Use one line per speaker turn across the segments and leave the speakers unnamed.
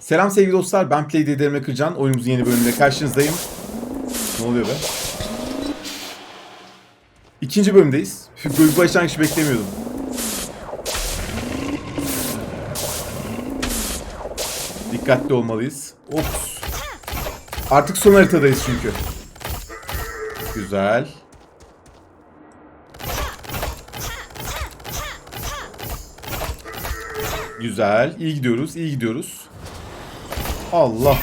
Selam sevgili dostlar. Ben Play Dedelimle Kırcan. Oyunumuzun yeni bölümünde karşınızdayım. Ne oluyor be? İkinci bölümdeyiz. Böyle başlangıç beklemiyordum. Dikkatli olmalıyız. Ops. Artık son haritadayız çünkü. Güzel. Güzel. İyi gidiyoruz. iyi gidiyoruz. Allah.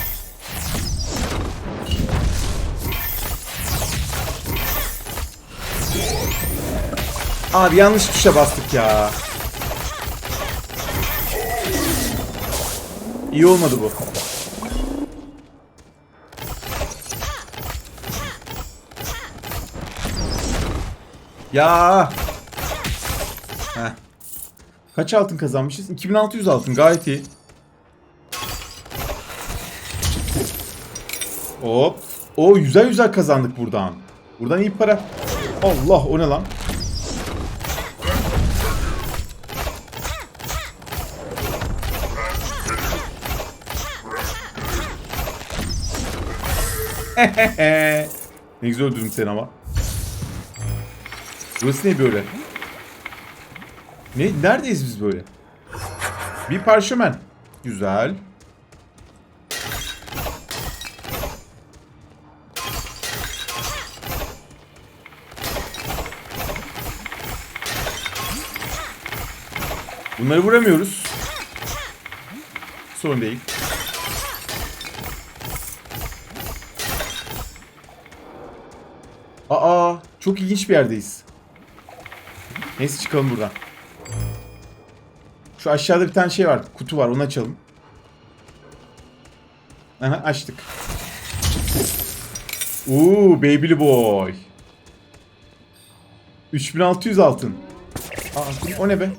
Abi yanlış tuşa bastık ya. İyi olmadı bu. Ya. Heh. Kaç altın kazanmışız? 2600 altın gayet iyi. Hop. O güzel güzel kazandık buradan. Buradan iyi para. Allah o ne lan? ne güzel öldürdüm seni ama. Burası ne böyle? Ne? Neredeyiz biz böyle? Bir parşömen. Güzel. Bunları vuramıyoruz. Sorun değil. Aa, çok ilginç bir yerdeyiz. Neyse çıkalım buradan. Şu aşağıda bir tane şey var. Kutu var. Onu açalım. Aha açtık. Uuu baby boy. 3600 altın. Aa, o ne be?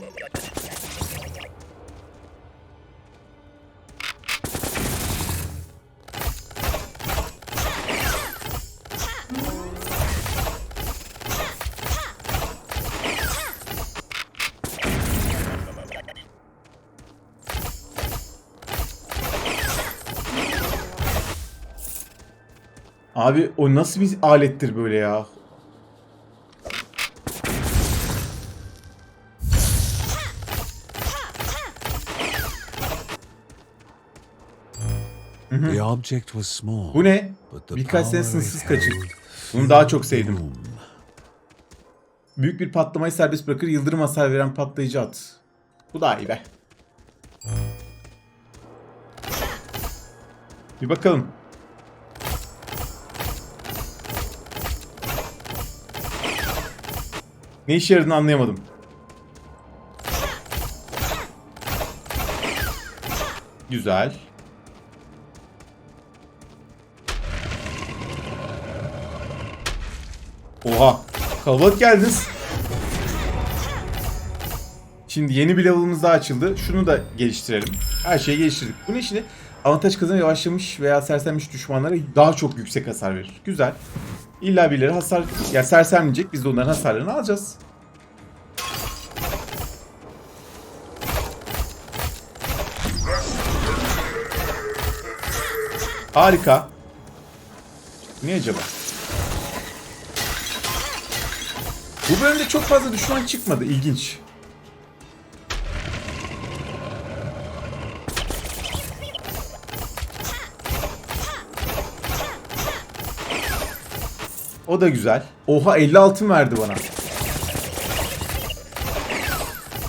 Abi o nasıl bir alettir böyle ya?
The object was small.
Bu ne? Birkaç sene sınırsız kaçır. Bunu daha çok sevdim. Büyük bir patlamayı serbest bırakır, yıldırım hasar veren patlayıcı at. Bu daha iyi be. Bir bakalım. Ne işe yaradığını anlayamadım. Güzel. Oha. Kalabalık geldiniz. Şimdi yeni bir level'ımız daha açıldı. Şunu da geliştirelim. Her şeyi geliştirdik. Bu ne şimdi? Avantaj kazanan yavaşlamış veya sersemlemiş düşmanlara daha çok yüksek hasar verir. Güzel. İlla birileri hasar, ya sersemleyecek. Biz de onların hasarlarını alacağız. Harika. Ne acaba? Bu bölümde çok fazla düşman çıkmadı. İlginç. O da güzel. Oha 50 altın verdi bana.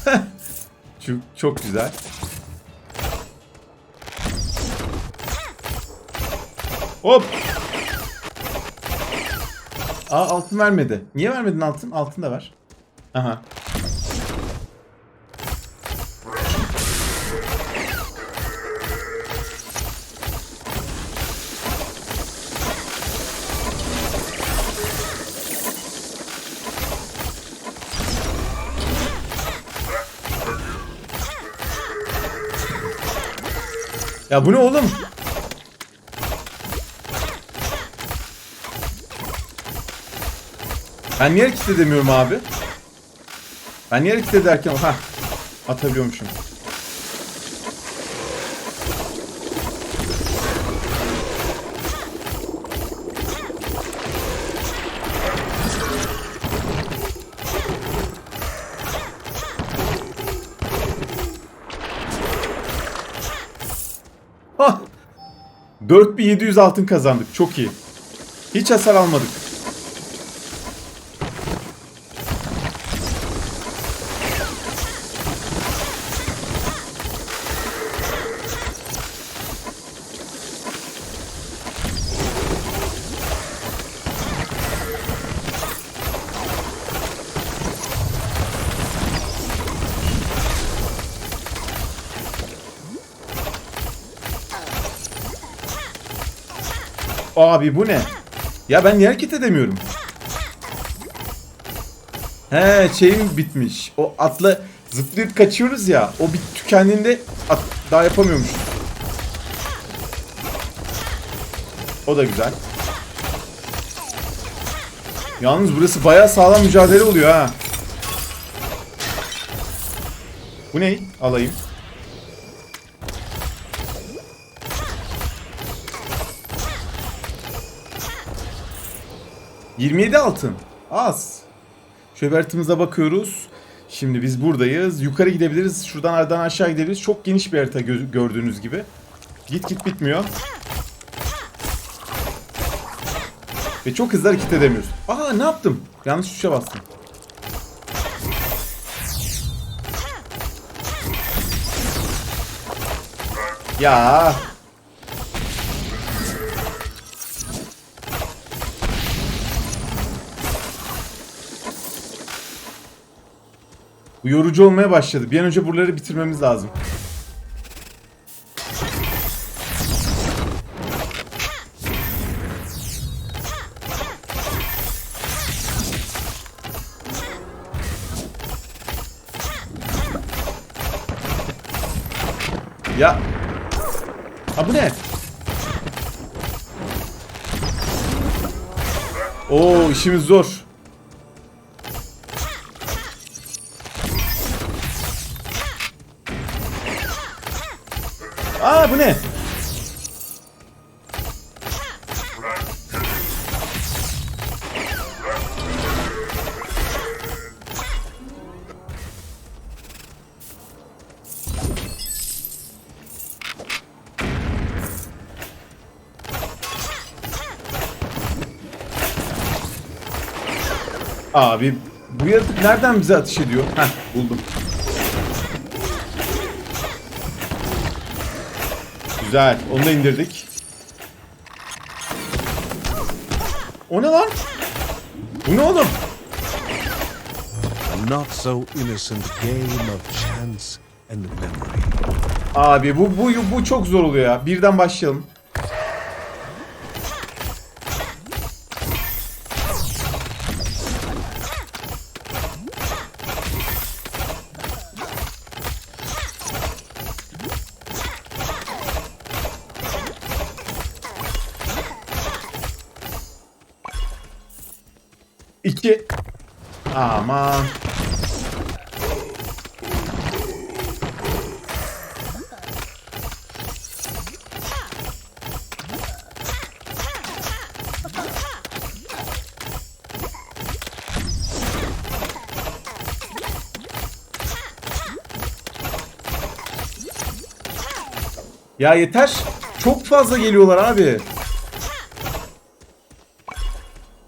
çok, çok güzel. Hop. Aa altın vermedi. Niye vermedin altın? Altın da ver. Aha. Ya bu ne oğlum? Ben niye hareket edemiyorum abi? Ben niye hareket ederken... Ha atabiliyormuşum. Hah! 4700 altın kazandık. Çok iyi. Hiç hasar almadık. Abi bu ne? Ya ben niye hareket edemiyorum? He şeyim bitmiş. O atla zıplayıp kaçıyoruz ya. O bir tükendiğinde at, daha yapamıyormuş. O da güzel. Yalnız burası bayağı sağlam mücadele oluyor ha. Bu ne? Alayım. ...27 altın. Az. Şöyle haritamıza bakıyoruz. Şimdi biz buradayız. Yukarı gidebiliriz. Şuradan aradan aşağı gidebiliriz. Çok geniş bir harita gö- gördüğünüz gibi. Git git bitmiyor. Ve çok hızlı hareket edemiyoruz. Aa ne yaptım? Yanlış tuşa bastım. Ya. Bu yorucu olmaya başladı. Bir an önce buraları bitirmemiz lazım. Ya. Ha bu ne? Oo işimiz zor. Abi bu yaratık nereden bize ateş ediyor? Heh buldum. Güzel. Onu da indirdik. O ne lan? Bu ne oğlum?
Not so innocent game of chance and memory.
Abi bu bu bu çok zor oluyor ya. Birden başlayalım. İki. Aman. Ya yeter. Çok fazla geliyorlar abi.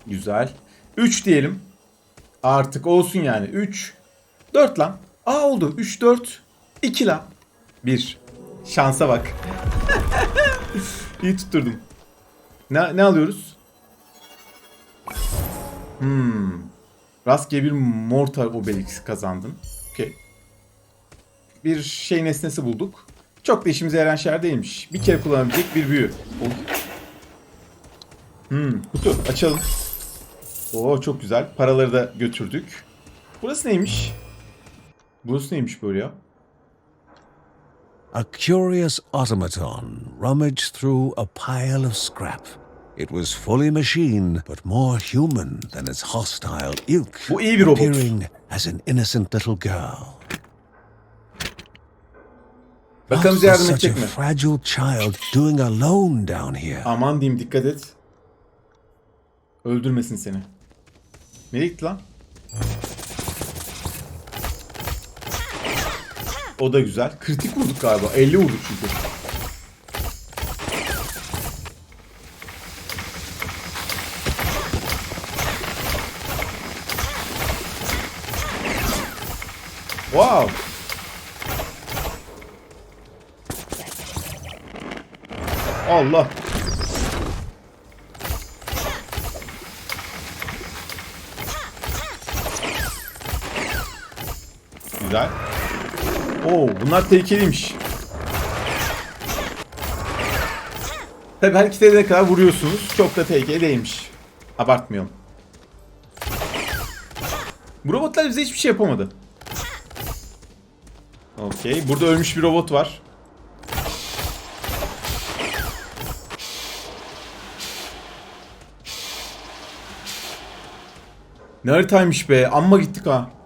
Güzel. 3 diyelim. Artık olsun yani. 3. 4 lan. Aa oldu. 3, 4. 2 lan. 1. Şansa bak. İyi tutturdum. Ne, ne alıyoruz? Hmm. Rastgele bir Mortar Obelix kazandın. Okey. Bir şey nesnesi bulduk. Çok da işimize yarayan şeyler değilmiş. Bir kere kullanabilecek bir büyü. Oh. Hmm, kutu açalım. Oo çok güzel. Paraları da götürdük. Burası neymiş? Burası neymiş böyle ya?
A curious automaton rummaged through a pile of scrap. It was fully machine, but more human than its hostile ilk,
Bu iyi bir robot.
appearing as an innocent little girl.
Bakalım bize yardım
such
edecek
a
mi?
fragile child doing alone down here?
Aman diyeyim dikkat et. Öldürmesin seni. Nereye gitti lan? O da güzel. Kritik vurduk galiba. 50 vurduk çünkü. Wow. Allah. Oo, bunlar tehlikeliymiş. Tabi her iki ne kadar vuruyorsunuz. Çok da tehlikeli değilmiş. Abartmayalım. Bu robotlar bize hiçbir şey yapamadı. Okey. Burada ölmüş bir robot var. Ne haritaymış be. Amma gittik ha.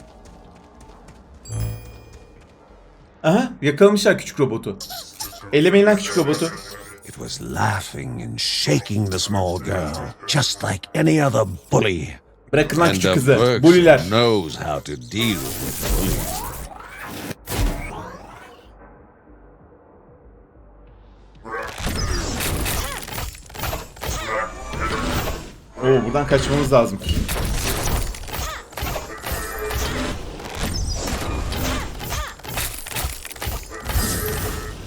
Aha yakalamışlar küçük robotu. Ellemeyin lan küçük robotu.
It was laughing and shaking the small girl, just like any other bully.
Bırakın lan küçük kızı.
Burks
Buliler.
knows how to deal with bullies.
Oo buradan kaçmamız lazım.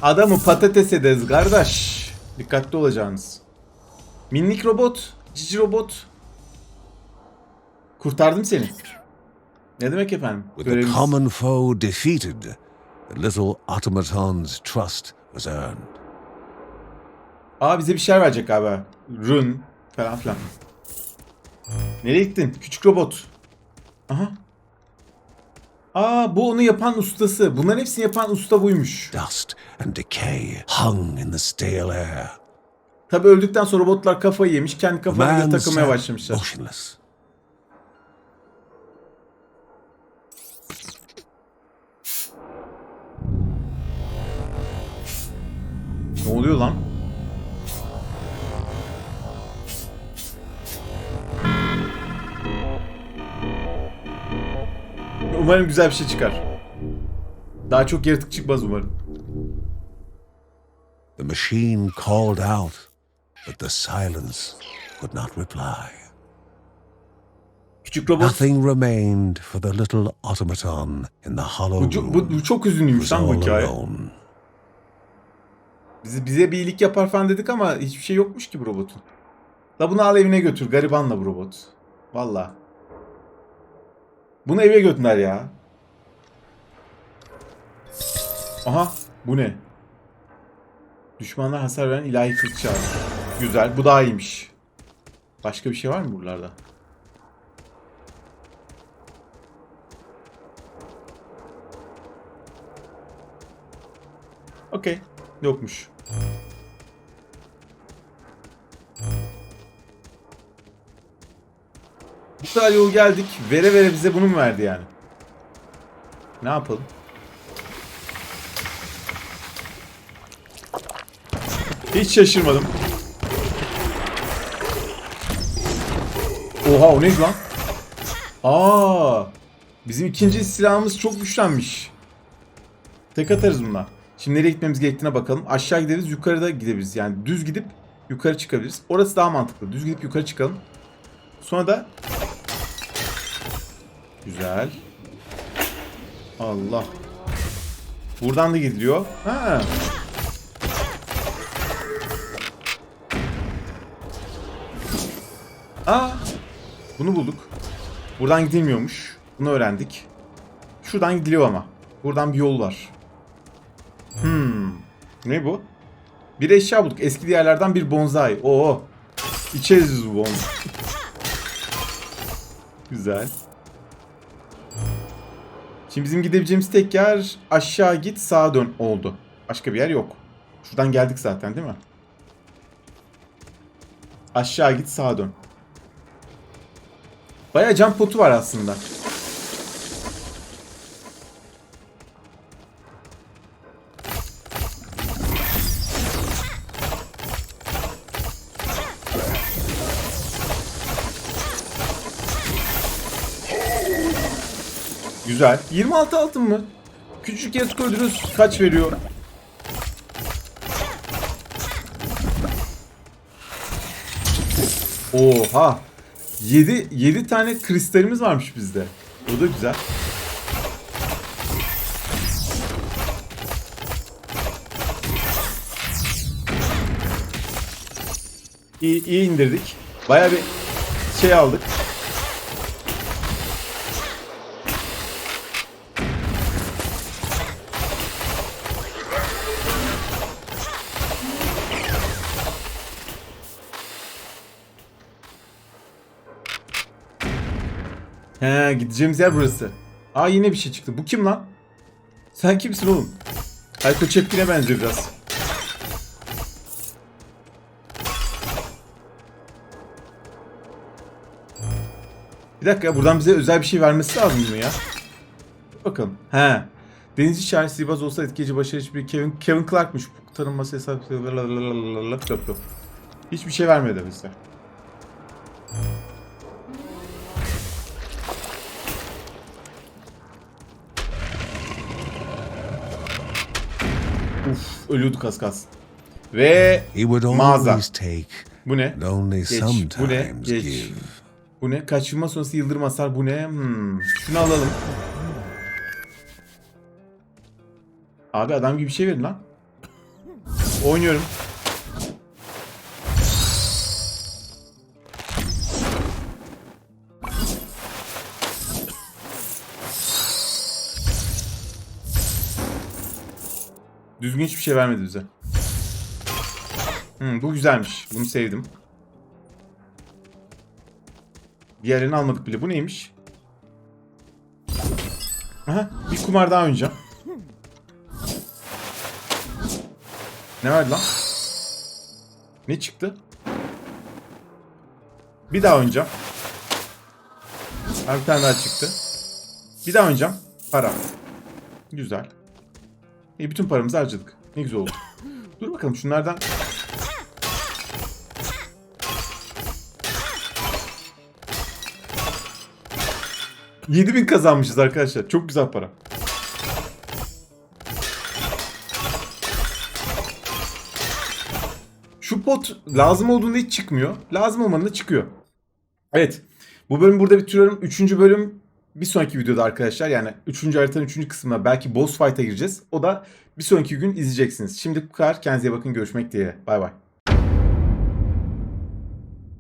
Adamı patates ederiz kardeş. Dikkatli olacaksınız. Minik robot, cici robot. Kurtardım seni. Ne demek efendim?
With the common foe defeated, the little automaton's trust was earned.
Aa bize bir şeyler verecek galiba. Run falan filan. Nereye gittin? Küçük robot. Aha. Aa bu onu yapan ustası. Bunların hepsini yapan usta buymuş.
Dust and decay hung in the stale air.
Tabi öldükten sonra robotlar kafayı yemiş. Kendi kafalarıyla
man
takılmaya başlamışlar.
motionless.
Ne oluyor lan? Umarım güzel bir şey çıkar. Daha çok yaratık çıkmaz umarım.
The machine called out, but the silence could not reply.
Küçük robot.
Nothing remained for the little automaton in the hollow
Bu, bu,
room.
bu, bu çok üzünlüymüş lan bu hikaye. Bize, bize bir iyilik yapar falan dedik ama hiçbir şey yokmuş ki bu robotun. La bunu al evine götür. Garibanla bu robot. Valla. Bunu eve götürdüler ya. Aha bu ne? Düşmanlar hasar veren ilahi kılıç. Güzel. Bu daha iyiymiş. Başka bir şey var mı buralarda? Okey. Yokmuş. Bu kadar yol geldik. Vere vere bize bunu mu verdi yani? Ne yapalım? Hiç şaşırmadım. Oha o neydi lan? Aa, bizim ikinci silahımız çok güçlenmiş. Tek atarız bununla. Şimdi nereye gitmemiz gerektiğine bakalım. Aşağı gideriz, yukarıda gidebiliriz. Yani düz gidip yukarı çıkabiliriz. Orası daha mantıklı. Düz gidip yukarı çıkalım. Sonra da Güzel. Allah. Buradan da gidiliyor. Ha. Aa. Bunu bulduk. Buradan gidilmiyormuş. Bunu öğrendik. Şuradan gidiliyor ama. Buradan bir yol var. Hmm. Ne bu? Bir eşya bulduk. Eski diğerlerden bir bonsai. Oo. İçeriz bu bonsai. Güzel. Şimdi bizim gidebileceğimiz tek yer aşağı git sağa dön oldu. Başka bir yer yok. Şuradan geldik zaten değil mi? Aşağı git sağa dön. Baya cam potu var aslında. Güzel. 26 altın mı? Küçük yazık öldürüyoruz. Kaç veriyor? Oha. 7 7 tane kristalimiz varmış bizde. O da güzel. İyi, iyi indirdik. Baya bir şey aldık. He gideceğimiz yer burası. Aa yine bir şey çıktı. Bu kim lan? Sen kimsin oğlum? Hayko Çepkin'e benziyor biraz. Bir dakika buradan bize özel bir şey vermesi lazım bunu ya. Bakalım. He. Denizci şahin sihirbaz olsa etkileyici başarılı bir Kevin, Kevin Clark'mış. Bu tanınması hesap... Hiçbir şey vermedi bize. Uf ölüyorduk az kalsın. Ve mağaza. Bu ne? Geç. Bu ne? Geç. Bu ne? Kaçırma sonrası yıldırım hasar. Bu ne? Hmm. Şunu alalım. Abi adam gibi bir şey verin lan. Oynuyorum. Düzgün hiçbir şey vermedi bize. Hmm, bu güzelmiş. Bunu sevdim. Diğerlerini almadık bile. Bu neymiş? Aha, bir kumar daha oynayacağım. Ne verdi lan? Ne çıktı? Bir daha oynayacağım. Ha, bir tane daha çıktı. Bir daha oynayacağım. Para. Güzel. İyi bütün paramızı harcadık. Ne güzel oldu. Dur bakalım şunlardan. Yedi bin kazanmışız arkadaşlar. Çok güzel para. Şu pot lazım olduğunda hiç çıkmıyor. Lazım olmadığında çıkıyor. Evet. Bu bölüm burada bitiriyorum. Üçüncü bölüm bir sonraki videoda arkadaşlar. Yani üçüncü haritanın üçüncü kısmına belki boss fight'a gireceğiz. O da bir sonraki gün izleyeceksiniz. Şimdi bu kadar. Kendinize bakın. Görüşmek dileğiyle. Bay bay.